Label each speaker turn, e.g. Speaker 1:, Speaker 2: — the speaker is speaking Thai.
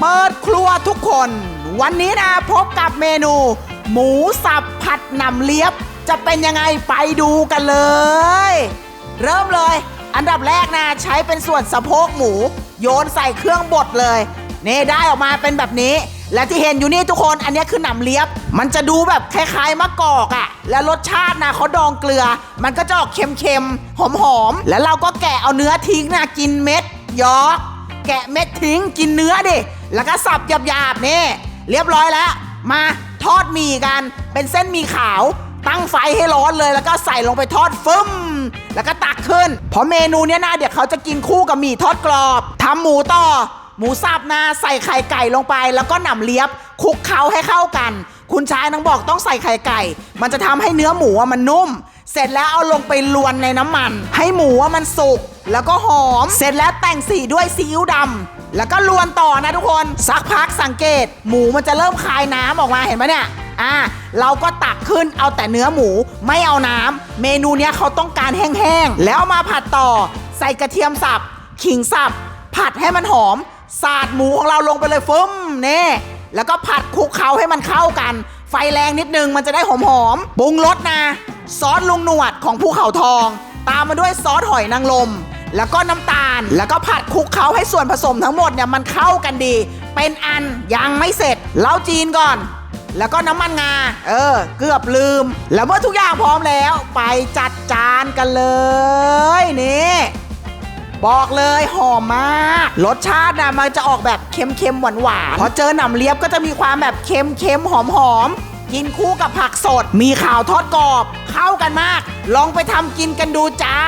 Speaker 1: เปิดครัวทุกคน วันนี้นะพบกับเมนู หมูสับผัดหนำเลียบ จะเป็นยังไงไปดูกันเลย เริ่มเลย อันดับแรกนะใช้เป็นส่วนสะโพกหมู โยนใส่เครื่องบดเลยนี่ได้ออกมาเป็นแบบนี้ และที่เห็นอยู่นี่ทุกคนอันนี้คือหนำเลียบ มันจะดูแบบคล้ายๆมะกอกอะ่ะ และรสชาตินะเขาดองเกลือ มันก็จะออกเค็มๆหอมๆแล้วเราก็แกะเอาเนื้อทิ้งนะกินเม็ดยอกแกะเม็ดทิ้งกินเนื้อดิ แล้วก็สับหยาบๆนี่เรียบร้อยแล้ว มาทอดหมี่กัน เป็นเส้นหมี่ขาว ตั้งไฟให้ร้อนเลย แล้วก็ใส่ลงไปทอดฟึ้มแล้วก็ตักขึ้น เพราะเมนูเนี้ยนะเดี๋ยวเขาจะกินคู่กับหมี่ทอดกรอบทำหมูต่อ หมูสับนะใส่ไข่ไก่ลงไป แล้วก็หนำเลียบคลุกเคล้าให้เข้ากัน คุณชายน้องบอกต้องใส่ไข่ไก่ มันจะทำให้เนื้อหมูอะมันนุ่ม ร็จแล้วเอาลงไปลวนในน้ำมัน ให้หมูอะมันสุกแล้วก็หอม เสร็จแล้วแต่งสีด้วยซีอิ๊วดำแล้วก็ลวนต่อนะทุกคนสักพักสังเกต หมูมันจะเริ่มคายน้ำออกมาเห็นไหมเนี่ยอ่าเราก็ตักขึ้นเอาแต่เนื้อหมูไม่เอาน้ำเมนูเนี้ยเขาต้องการแห้งๆแล้วมาผัดต่อ ใส่กระเทียมสับขิงสับผัดให้มันหอมสาดหมูของเราลงไปเลยฟึ้มเน่แล้วก็ผัดคลุกเคล้าให้มันเข้ากัน ไฟแรงนิดนึงมันจะได้หอมๆปรุงรสนะ ซอสลุงหนวดของภูเขาทอง ตามมาด้วยซอสหอยนางรมแล้วก็น้ำตาล แล้วก็ผัดคลุกเคล้าให้ส่วนผสมทั้งหมดเนี่ยมันเข้ากันดี เป็นอันยังไม่เสร็จเล้าจีนก่อน แล้วก็น้ำมันงา เออ เกือบลืม แล้วเมื่อทุกอย่างพร้อมแล้ว ไปจัดจานกันเลยนี่บอกเลยหอมมาก รสชาตินะมันจะออกแบบเค็มๆหวานๆพอเจอหนำเลียบก็จะมีความแบบเค็มๆหอมๆ กินคู่กับผักสด มีข่าวทอดกรอบ เข้ากันมาก ลองไปทำกินกันดูจ้า